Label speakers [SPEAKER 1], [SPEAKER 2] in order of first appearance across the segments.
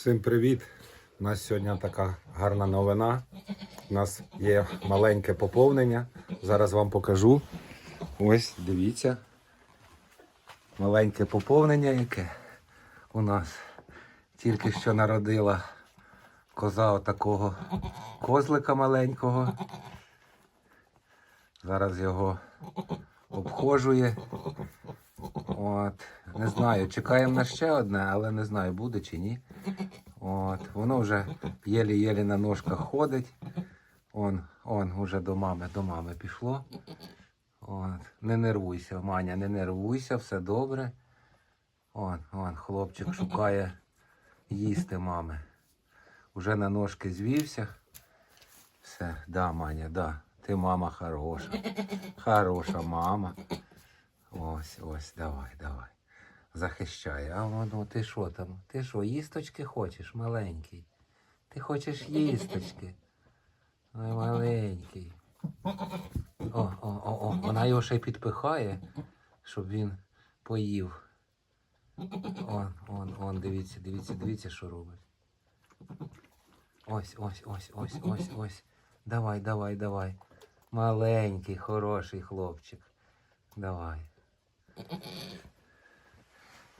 [SPEAKER 1] Всім привіт! У нас сьогодні така гарна новина. У нас є маленьке поповнення. Зараз вам покажу. Ось, дивіться. Маленьке поповнення, яке у нас тільки що народила коза отакого козлика маленького. Зараз його обхожує. От, не знаю, чекаємо на ще одне, але не знаю, буде чи ні. От, воно вже єлі-єлі на ножках ходить. Он, он уже до мами, до мами пішло. От, не нервуйся, Маня, не нервуйся, все добре. Он, он, хлопчик шукає їсти мами. Уже на ножки звівся. Все, да, Маня, да. Ти мама хороша. Хороша мама. Ось, ось, давай, давай. Захищай. А воно, ти що там? Ти що, їсточки хочеш, маленький? Ти хочеш їсточки? Ой, маленький. О, о, о, о, вона його ще й підпихає, щоб він поїв. Он, он, он, дивіться, дивіться, дивіться, що робить. Ось, ось, ось, ось, ось, ось. Давай, давай, давай. Маленький, хороший хлопчик. Давай.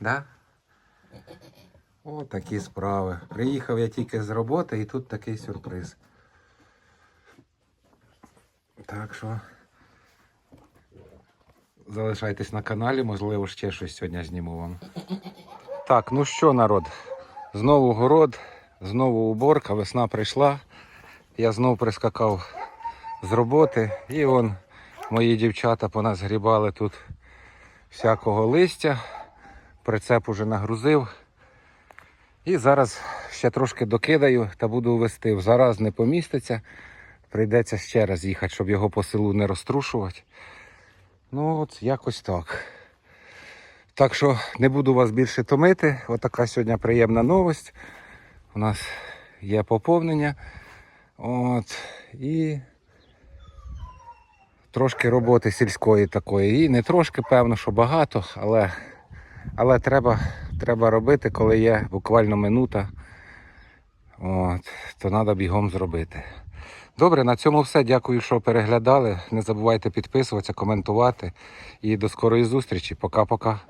[SPEAKER 1] Да? О, такі справи. Приїхав я тільки з роботи і тут такий сюрприз. Так що залишайтесь на каналі, можливо, ще щось сьогодні зніму вам. Так, ну що, народ? Знову город, знову уборка, весна прийшла. Я знов прискакав з роботи і он мої дівчата по нас грібали тут всякого листя. Прицеп уже нагрузив. І зараз ще трошки докидаю та буду вести. Зараз не поміститься. Прийдеться ще раз їхати, щоб його по селу не розтрушувати. Ну от якось так. Так що не буду вас більше томити. Отака сьогодні приємна новость. У нас є поповнення. От. І трошки роботи сільської такої. І не трошки, певно, що багато, але, але треба, треба робити, коли є буквально минута. От, то треба бігом зробити. Добре, на цьому все. Дякую, що переглядали. Не забувайте підписуватися, коментувати. І до скорої зустрічі. Пока-пока.